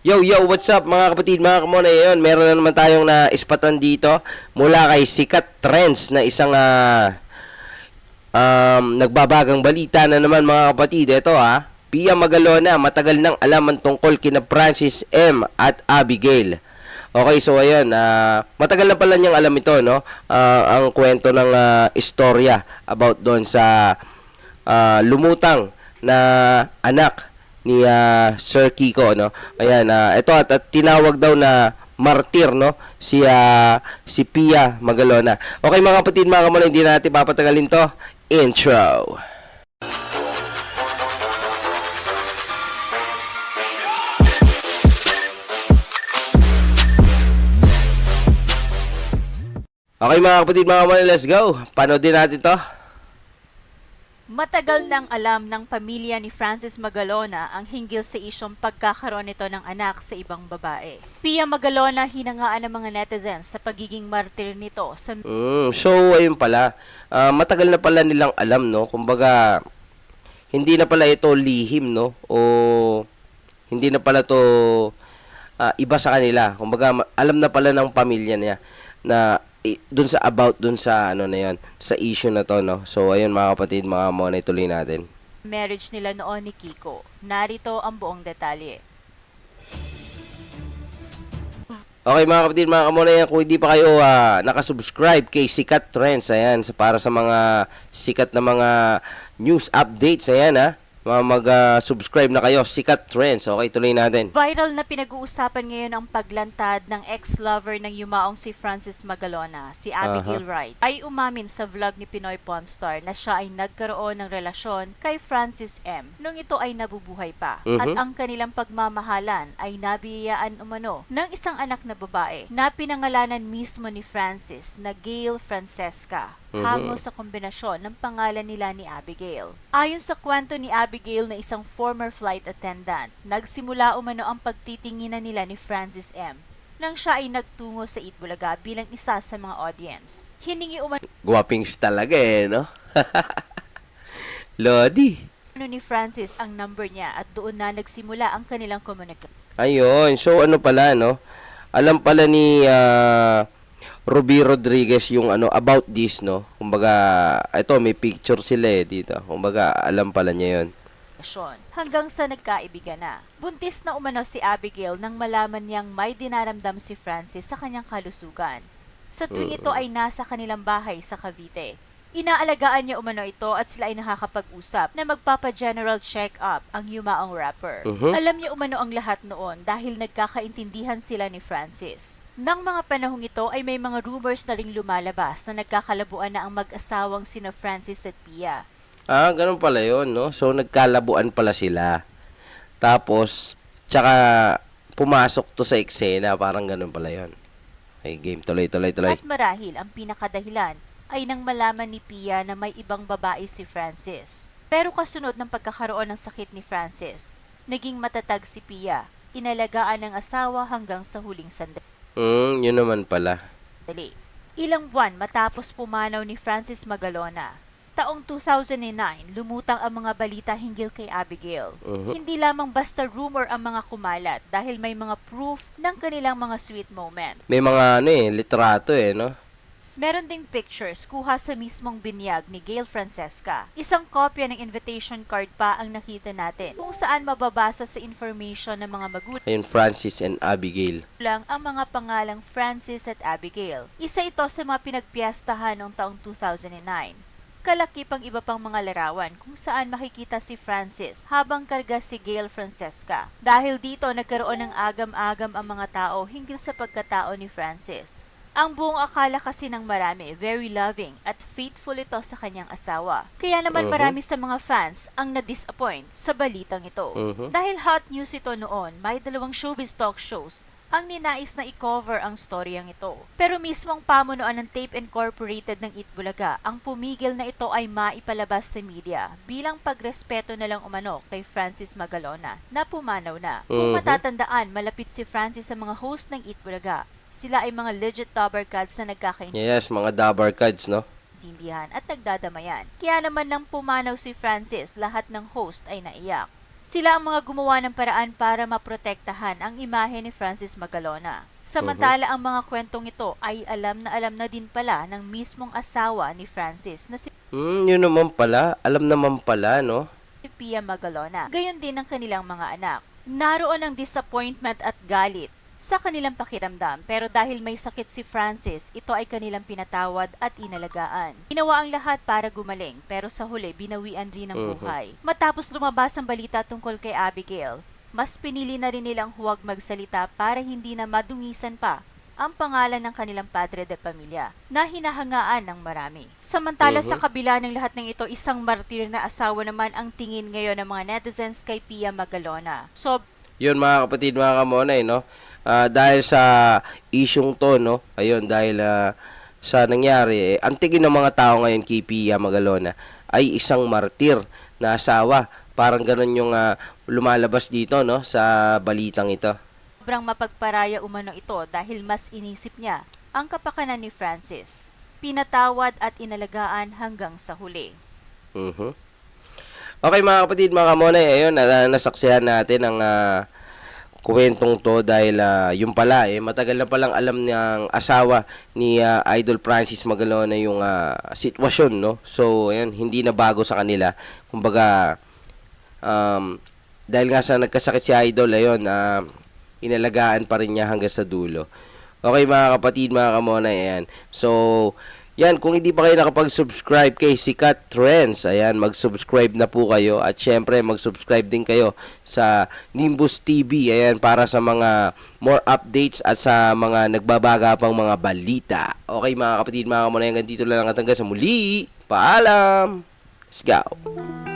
Yo, yo, what's up mga kapatid, mga kamona yun? Meron na naman tayong na ispatan dito mula kay Sikat Trends na isang ah, um, nagbabagang balita na naman mga kapatid. Ito ha, Pia Magalona, matagal nang alaman tungkol kina Francis M. at Abigail. Okay, so ayan, ah, matagal na pala niyang alam ito, no? Ah, ang kwento ng ah, istorya about doon sa ah, lumutang na anak ni ah, Sir Kiko no. Ayan, ah, ito at, at tinawag daw na martir no si ah, si Pia Magalona. Okay mga kapatid, mga kamuna, hindi na natin papatagalin to. Intro. Okay mga kapatid, mga kamuna, let's go. Panoodin natin to. Matagal nang alam ng pamilya ni Francis Magalona ang hinggil sa isyong pagkakaroon nito ng anak sa ibang babae. Pia Magalona hinangaan ng mga netizens sa pagiging martir nito sa Mm, so, ayun pala. Ah, matagal na pala nilang alam, no? Kumbaga, hindi na pala ito lihim, no? O hindi na pala to ah, iba sa kanila. Kumbaga, alam na pala ng pamilya niya na dun sa about dun sa ano na yan, sa issue na to, no? So, ayun mga kapatid, mga mona, ituloy natin. marriage nila noon ni Kiko. Narito ang buong detalye. Okay mga kapatid, mga kamuna yan, kung hindi pa kayo ah, nakasubscribe kay Sikat Trends, ayan, sa, para sa mga sikat na mga news updates, ayan ha, mga mag-subscribe na kayo, Sikat Trends, okay, tuloy natin. Viral na pinag-uusapan ngayon ang paglantad ng ex-lover ng yumaong si Francis Magalona, si Abigail Wright, ay umamin sa vlog ni Pinoy Pawn Star na siya ay nagkaroon ng relasyon kay Francis M. nung ito ay nabubuhay pa. Mhm. At ang kanilang pagmamahalan ay nabiyayaan umano ng isang anak na babae na pinangalanan mismo ni Francis na Gail Francesca. Mhm. Hango sa kombinasyon ng pangalan nila ni Abigail. Ayon sa kwento ni Abigail na isang former flight attendant, nagsimula umano ang pagtitinginan nila ni Francis M. nang siya ay nagtungo sa Itbulaga bilang isa sa mga audience. Hiningi umano Guwapings talaga eh, no? Lodi. ni Francis ang number niya at doon na nagsimula ang kanilang komunikasyon. Ayun, so ano pala, no? Alam pala ni ah, Ruby Rodriguez yung ano about this, no? Kumbaga, ito may picture sila eh dito. Kumbaga, alam pala niya 'yon. Hanggang sa nagkaibigan na. Buntis na umano si Abigail nang malaman niyang may dinaramdam si Francis sa kanyang kalusugan. Sa tuwing ito ay nasa kanilang bahay sa Cavite. Inaalagaan niya umano ito at sila ay nakakapag-usap na magpapa-general check-up ang yumaong rapper. Mhm. Alam niya umano ang lahat noon dahil nagkakaintindihan sila ni Francis. Nang mga panahong ito ay may mga rumors na ring lumalabas na nagkakalabuan na ang mag-asawang sina Francis at Pia. Ah, ganun pala 'yon, no? So nagkalabuan pala sila. Tapos tsaka pumasok to sa eksena, parang ganun pala 'yon. Okay, game tuloy tuloy tuloy. At marahil ang pinakadahilan ay nang malaman ni Pia na may ibang babae si Francis. Pero kasunod ng pagkakaroon ng sakit ni Francis, naging matatag si Pia. Inalagaan ng asawa hanggang sa huling sandali. Hmm, yun naman pala. Ilang buwan matapos pumanaw ni Francis Magalona, taong 2009, lumutang ang mga balita hinggil kay Abigail. Mhm. Hindi lamang basta rumor ang mga kumalat dahil may mga proof ng kanilang mga sweet moment. May mga ano eh, litrato eh, no? Meron ding pictures kuha sa mismong binyag ni Gail Francesca. Isang kopya ng invitation card pa ang nakita natin kung saan mababasa sa information ng mga magulang Ayun, Francis and Abigail. ang mga pangalang Francis at Abigail. Isa ito sa mga pinagpiyastahan noong taong 2009. Kalakip ang iba pang mga larawan kung saan makikita si Francis habang karga si Gail Francesca. Dahil dito nagkaroon ng agam-agam ang mga tao hinggil sa pagkatao ni Francis. Ang buong akala kasi ng marami, very loving at faithful ito sa kanyang asawa. Kaya naman Mhm. marami sa mga fans ang na-disappoint sa balitang ito. Mhm. Dahil hot news ito noon, may dalawang showbiz talk shows ang ninais na i-cover ang storyang ito. Pero mismong pamunuan ng Tape Incorporated ng Itbulaga ang pumigil na ito ay maipalabas sa media bilang pagrespeto na lang umano kay Francis Magalona na pumanaw na. Kung Mhm. matatandaan, malapit si Francis sa mga host ng Itbulaga. Sila ay mga legit tobercads na nagkakaintindihan Yes, mga dabar cards, no? at nagdadamayan. Kaya naman nang pumanaw si Francis, lahat ng host ay naiyak. Sila ang mga gumawa ng paraan para maprotektahan ang imahe ni Francis Magalona. Samantala ang mga kwentong ito ay alam na alam na din pala ng mismong asawa ni Francis na si Hmm, yun naman pala. Alam naman pala, no? Pia Magalona. Gayon din ang kanilang mga anak. Naroon ang disappointment at galit sa kanilang pakiramdam pero dahil may sakit si Francis, ito ay kanilang pinatawad at inalagaan. Ginawa ang lahat para gumaling pero sa huli binawian rin ang Mhm. buhay. Matapos lumabas ang balita tungkol kay Abigail, mas pinili na rin nilang huwag magsalita para hindi na madungisan pa ang pangalan ng kanilang padre de pamilya na hinahangaan ng marami. Samantala Mhm. sa kabila ng lahat ng ito, isang martir na asawa naman ang tingin ngayon ng mga netizens kay Pia Magalona. So, Yun mga kapatid, mga kamonay, no? Ah, dahil sa isyong to, no? Ayun, dahil ah, sa nangyari, eh, ang tingin ng mga tao ngayon kay Pia Magalona ay isang martir na asawa. Parang ganun yung ah, lumalabas dito, no? Sa balitang ito. sobrang mapagparaya umano ito dahil mas inisip niya ang kapakanan ni Francis. Pinatawad at inalagaan hanggang sa huli. Mhm. Okay mga kapatid, mga kamonay, ayun, na, nasaksihan natin ang ah, kwentong to dahil ah, yung pala, eh, matagal na palang alam ng asawa ni ah, Idol Francis Magalona yung ah, sitwasyon, no? So, ayun, hindi na bago sa kanila. Kumbaga, um, dahil nga sa nagkasakit si Idol, ayun, ah, inalagaan pa rin niya hanggang sa dulo. Okay mga kapatid, mga kamonay, ayan. So, yan, kung hindi pa kayo nakapag-subscribe kay Sikat Trends, ayan, mag-subscribe na po kayo. At syempre, mag-subscribe din kayo sa Nimbus TV, ayan, para sa mga more updates at sa mga nagbabaga pang mga balita. Okay mga kapatid, mga kamonay, hanggang dito lang at hanggang sa muli. Paalam! Let's go!